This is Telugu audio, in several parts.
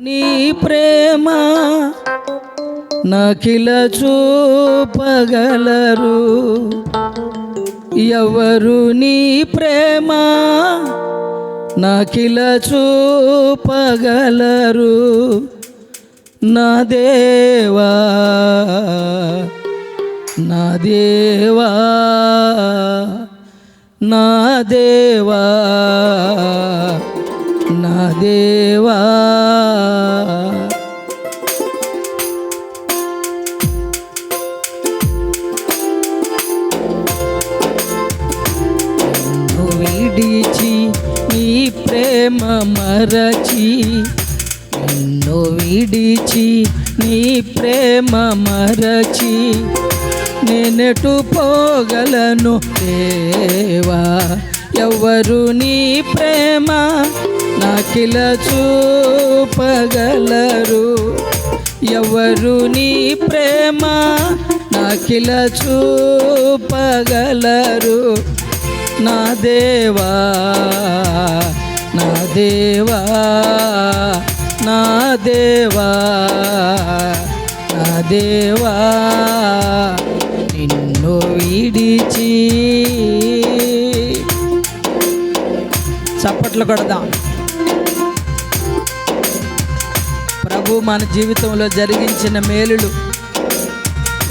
నీ ప్రేమ నకిల చూపగలరు. ఎవరు నీ ప్రేమ నకిల చూపగలరు? నా దేవా నా దేవా నా దేవా నా దేవా. మరచి నేనెటు పోగలను దేవా ఎవరు నీ ప్రేమ నాకిల చూపగలరు? ఎవరు నీ ప్రేమ నాకిల చూపగలరు? నా దేవా నా దేవా నా దేవా దేవా నిన్ను విడిచి చప్పట్లు కొడదాం. ప్రభు మన జీవితంలో జరిగించిన మేలులు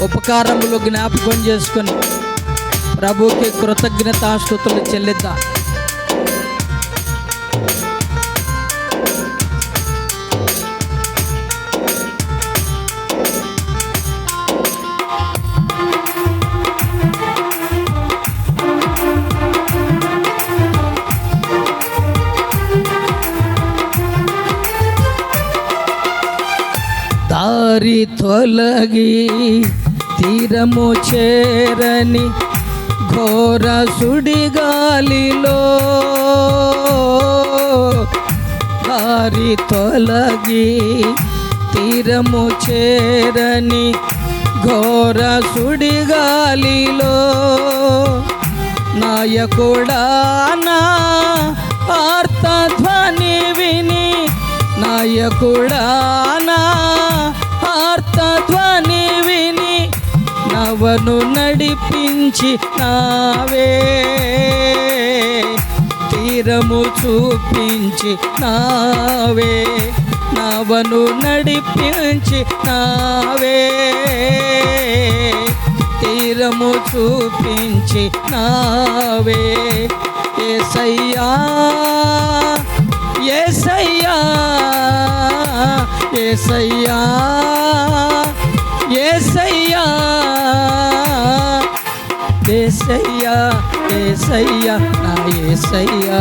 ఉపకారములు జ్ఞాపకం చేసుకొని ప్రభుకి కృతజ్ఞతాస్థుతులు చెల్లిద్దాం. దారి తొలగి తీరము చేరని ఘోర సుడిగాలిలో దారి తొలగి తీరము చేరని ఘోర సుడిగాలిలో నాయకుడా నా ఆర్తధ్వని విని నాయకుడా నా నవను నడిపించి నావే. తీరము చూపించి నావే. నవను నడిపించి నావే. తీరము చూపించి నావే. ఏసయ్యా ఏసయ్యా ఏసయ్యా. ఏసయ్యా ఏసయ్యా ఏసయ్యా నా ఏసయ్యా.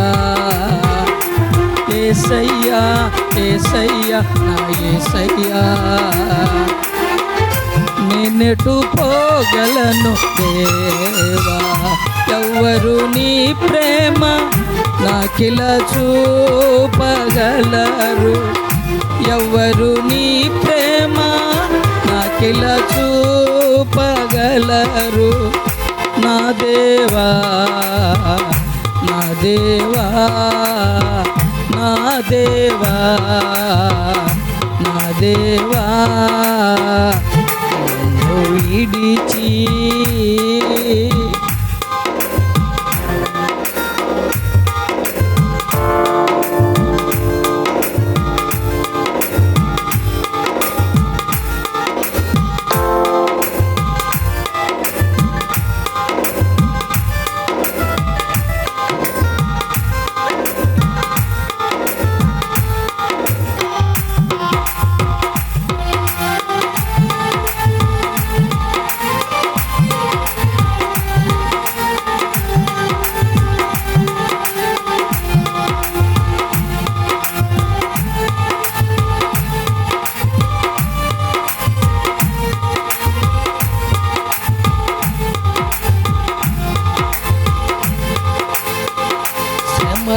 ఏసయ్యా ఏసయ్యా నా ఏసయ్యా. నేనెటు పోగలను దేవా ఎవ్వరు నీ ప్రేమ నాకిల చూపగలరు. ఎవ్వరు నీ ప్రేమ నాకిల చూపగలరు. నా దేవా నా దేవా నా దేవా నా దేవా. విడిచి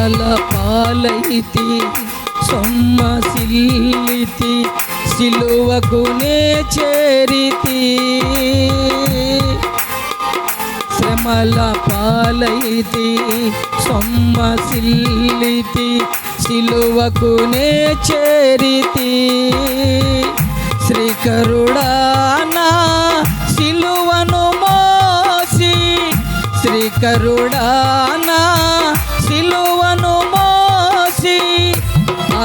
నన్ను విడిచి శ్రమల పాలైతి సొమ్మసిల్లితి సిలువకునే చేరితి. శ్రమల పాలైతి సొమ్మసిల్లితి సిలువకునే చేరితి. శ్రీకరుడానా సిలువను మోసి శ్రీకరుడానా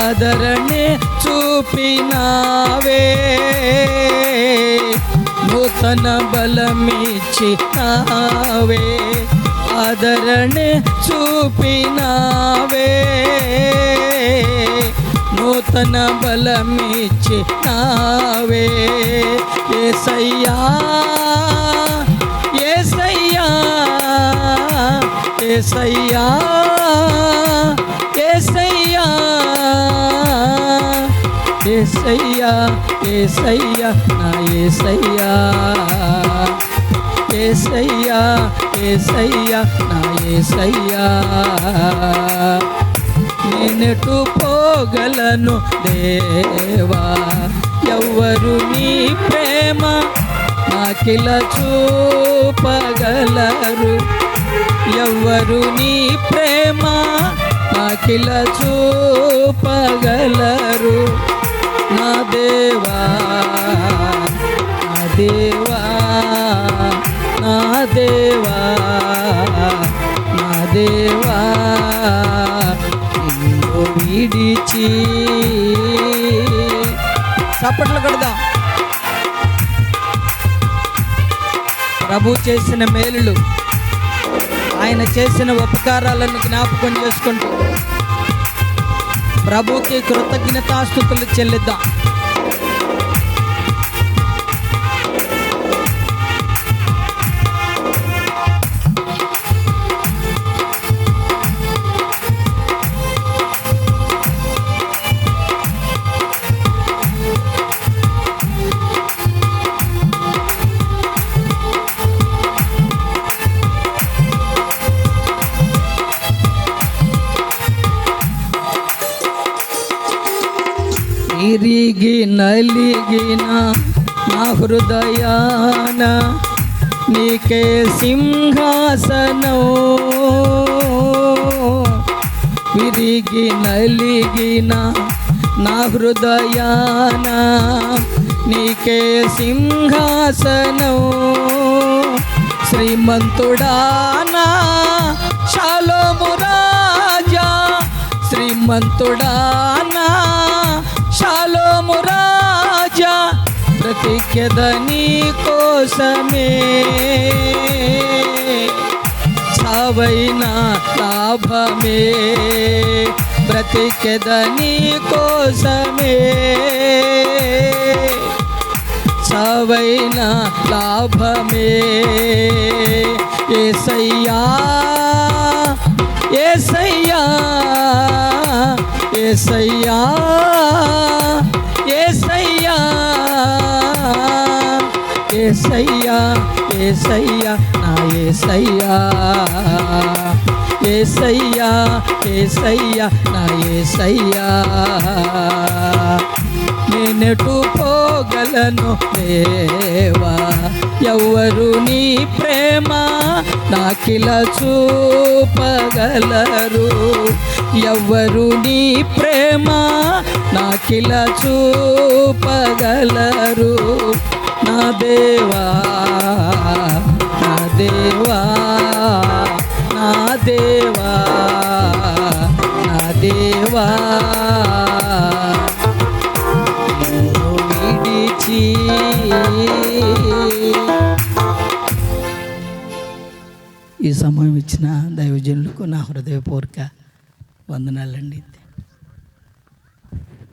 ఆదరణే చూపినావే. నూతన బలమిచ్చినావే. ఆదరణే చూపినావే. నూతన బలమిచ్చినావే. ఏసయ్యా ఏసయ్యా ఏసయ్యా. ఏసయ్యా ఏసయ్యా నా ఏసయ్యా. ఏసయ్యా ఏసయ్యా నా ఏసయ్యా. నేనెటు పోగలను దేవా? ఎవ్వరు నీ ప్రేమ నాకిల చూపగలరు? ఎవ్వరు నీ ప్రేమ నాకిల చూపగలరు? దేవా దేవా నా దేవా నా దేవా నిన్ను విడిచి. చప్పట్లు కడదాం. ప్రభు చేసిన మేలులు ఆయన చేసిన ఉపకారాలను జ్ఞాపకం చేసుకుంటూ ప్రభుకి కృతజ్ఞతాస్థుతులు చెల్లిద్దాం. ఇరిగి నలిగిన నా హృదయాన నీకే సింహాసనం విరిగి నలిగిన నా హృదయాన నీకే సింహాసనం శ్రీమంతుడానా ظالم राजा प्रतीक्य धनी को समे। छवैना लाभ में प्रतीक्य धनी को समे। छवैना लाभ में ये सैया ये सैया ये सैया। ఏసయ్యా ఏసయ్యా నా ఏసయ్యా. ఏసయ్యా ఏసయ్యా నా ఏసయ్యా. నేనెటు పోగలను దేవా? ఎవరు నీ ప్రేమ నాకిల చూపగలరు? ఎవరు నీ ప్రేమ నాకిల చూపగలరు? నా దేవా నా దేవా నా దేవా నా దేవా. విడిచి ఈ సమయం ఇచ్చిన దైవజనులకు నా హృదయపూర్వక వందనాలండి.